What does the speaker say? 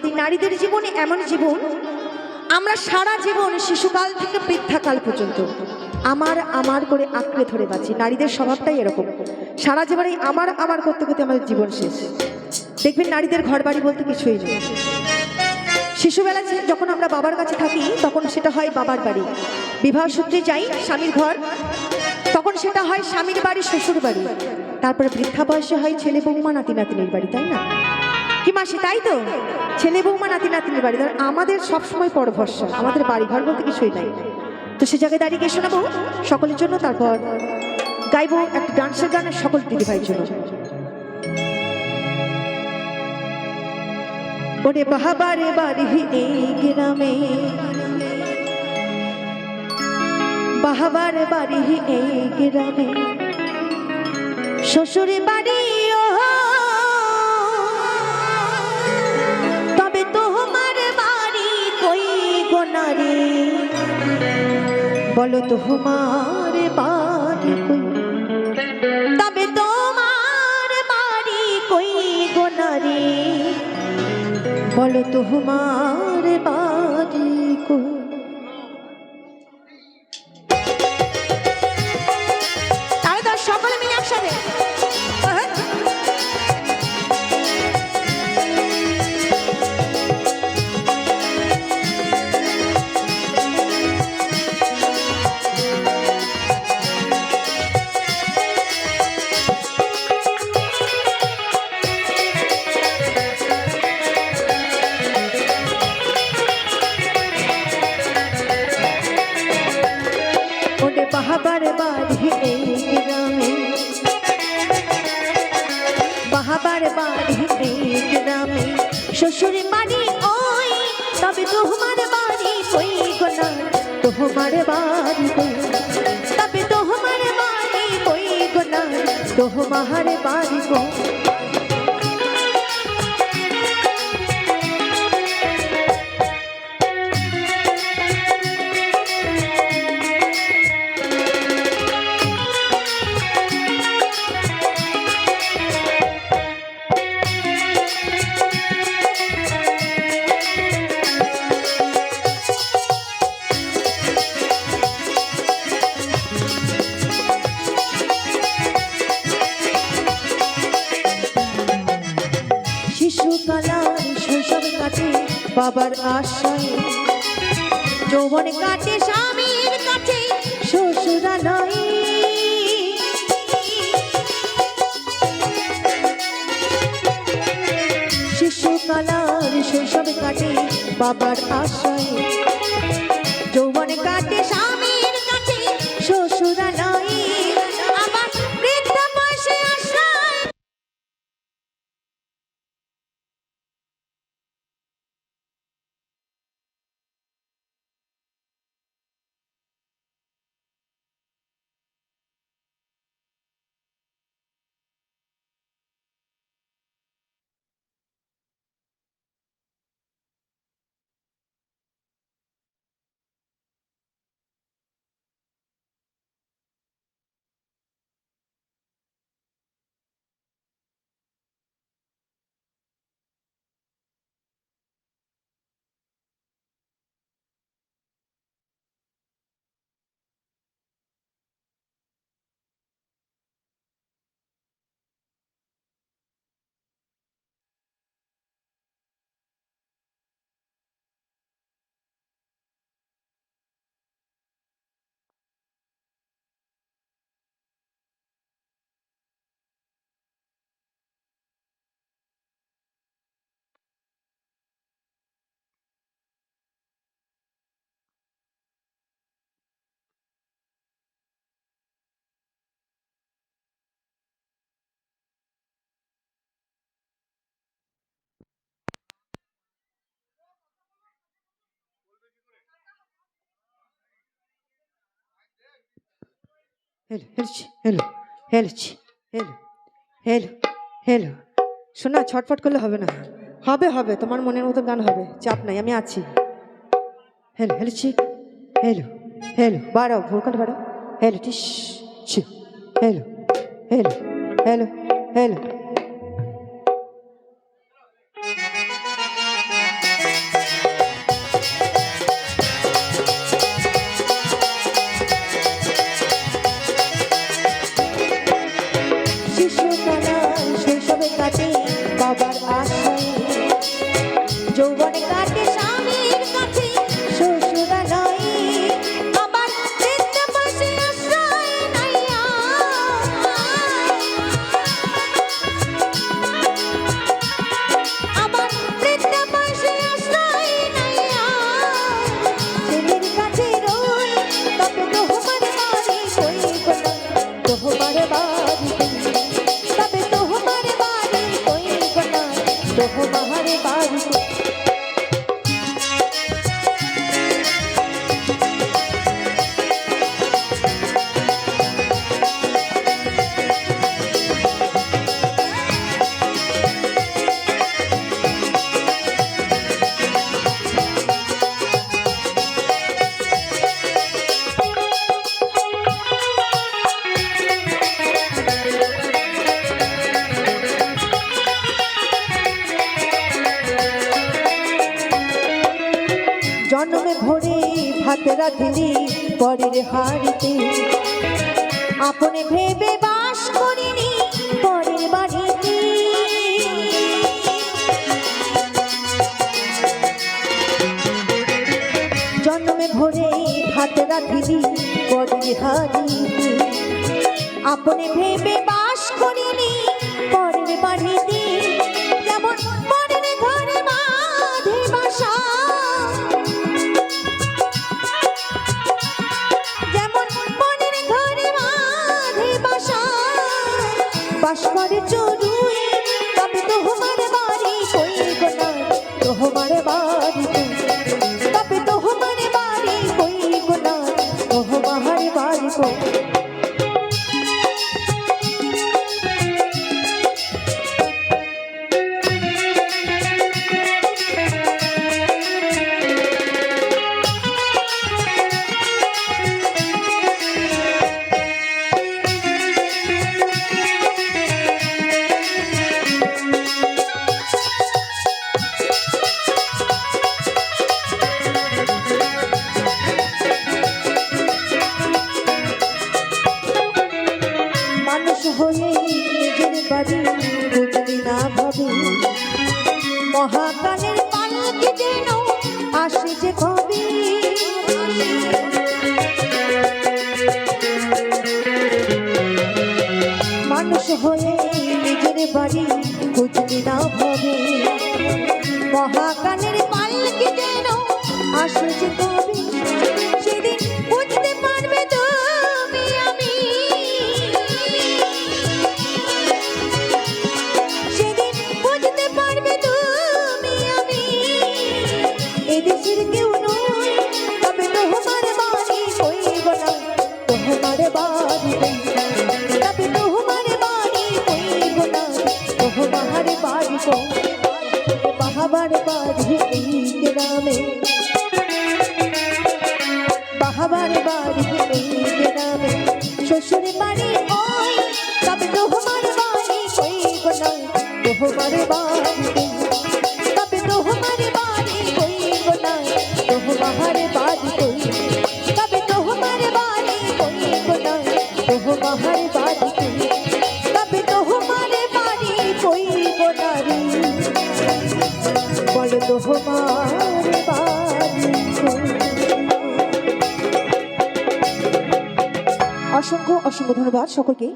আমাদের নারীদের জীবনে এমন জীবন, আমরা সারা জীবন শিশুকাল থেকে বৃদ্ধাকাল পর্যন্ত আমার আমার করে আঁকড়ে ধরে বাঁচি। নারীদের স্বভাবটাই এরকম। সারা জীবনে আমার আমার করতে করতে আমাদের জীবন শেষ। দেখবেন নারীদের ঘর বাড়ি বলতে কিছুই নেই। শিশুবেলা যখন আমরা বাবার কাছে থাকি, তখন সেটা হয় বাবার বাড়ি। বিবাহ সূত্রে যাই, স্বামীর ঘর, তখন সেটা হয় স্বামীর বাড়ি, শ্বশুর বাড়ি। তারপরে বৃদ্ধা বয়সে হয় ছেলে বৌমা নাতি নাতিনের বাড়ি, তাই না? কি মাসে, তাই তো? ছেলে বৌমা, নাতি, নাতিনের বাড়ি। ধর, আমাদের সবসময় পর ভরসা। আমাদের বাড়ি ঘর বলতে কিছুই নাই। তো সে জায়গায় দাঁড়িয়ে গিয়ে শোনাবো? সকলের জন্য তারপর গাইবো একটা ডান্সের গানের সকল দিদিভাইয়ের জন্য। ওরে বাহাবারে বাড়ি গ্রামে। বাহাবারে বাড়ি এই গ্রামে। শ্বশুরে বাড়ি গোনারে বলো তোমার বাড়ি কই? তবে তোমার বাড়ি কই গো গোনারে বলো তোমার বাড়ি কই? তবে তোমার বাড়ি কই গোনা তোমার বাড়ি কই তবে তোমার বাড়ি কই গোনা তোমার বাড়ি কই বাবার আশায় যৌবন কাটে স্বামীর কাছে শ্বশুরালয় শিশুকালার শৈশব কাটে বাবার আশায় হেলো হেলো হেলছি হেলো হেলো হেলো শোনা, ছটফট করলে হবে না। হবে হবে, তোমার মনের মতো গান হবে। চাপ নাই, আমি আছি। হেলো হেলছি হেলো হেলো বাড়াও ভোকাল বাড়াও। হেলো টিস ছি হেলো হেলো হেলো হেলো রাধিলি পরের হাড়িতে। আপনে ভেবে বাস করিনি পরের বাড়িতে। জন্মে ভরে ভাত রাধিলি পরের হাড়িতে। আপনে ভেবে বাস মানুষ হয়ে নিজের বাড়ি খুঁজতে না ভাবে। মহাকালের পালকি যেন আসে যেত তোমার বাড়িতে তবে তোমার বাড়ি কইব না? তোমার বাড়ি কইব তবে তোমার বাড়ি কইব না? তোমার বাড়িতে তবে তোমার বাড়ি কইব না বল তোমার বাড়ি অসংখ্য অসংখ্য ধন্যবাদ সকলকে।